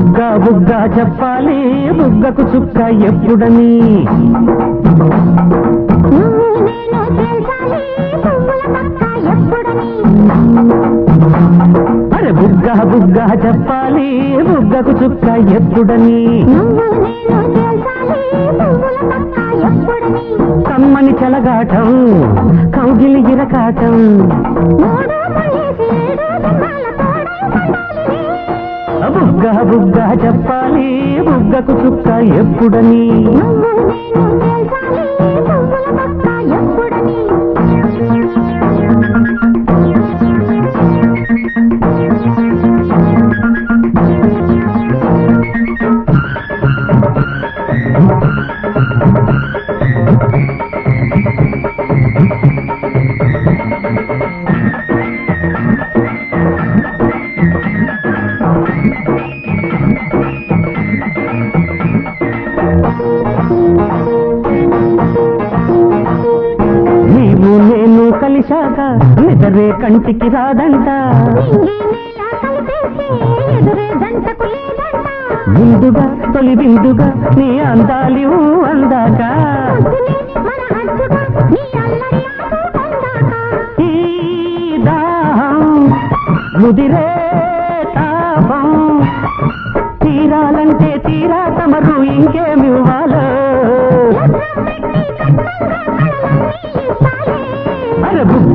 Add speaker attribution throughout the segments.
Speaker 1: బుగ్గ బుగ్గ చెప్పాలి బుగ్గకు చుక్క ఎప్పుడని? అరే బుగ్గ బుగ్గ చెప్పాలి బుగ్గకు చుక్క ఎప్పుడని? కమ్మని చెలగాటం కౌగిలి గిరకాటం బుగ్గ బుగ్గ చెప్పాలి. బుగ్గకు చుక్క ఎప్పుడని? కలిశాక నిదరే కంటికి రాదంట. ముందుగా తొలి విందుగా నీ అందాలి ఊ అందాక. ఈ దాహం ముదిరే తాపం. తీరాలంటే తీరా తమరు ఇంకేమివ్వాలో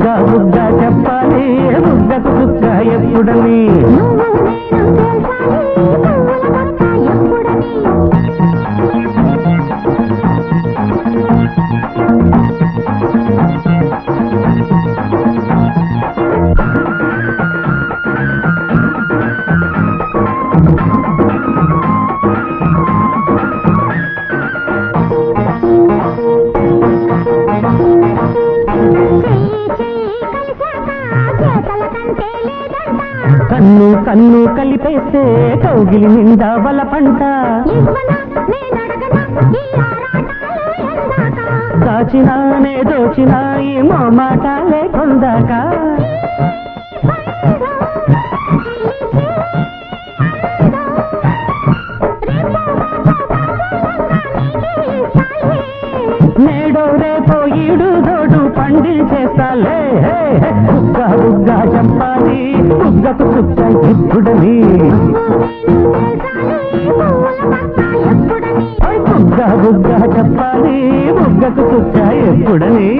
Speaker 1: బుగ్గ బుగ్గ చెప్పాలి బుగ్గకు బుగ్గ ఎప్పుడని? కన్ను కన్ను కలిపేస్తే కౌగిలి నిండా బల పంట దాచినానే దోచినా ఈ మాటాలే కొందాక నేడో రేపో ఈడు దోడు పండించేస్తాలే హే, హే. చెప్పాలి బుగ్గకు చుక్క ఎప్పుడని ఓయ్ బుగ్గ చెప్పాలి బుగ్గకు చుక్క
Speaker 2: ఎప్పుడని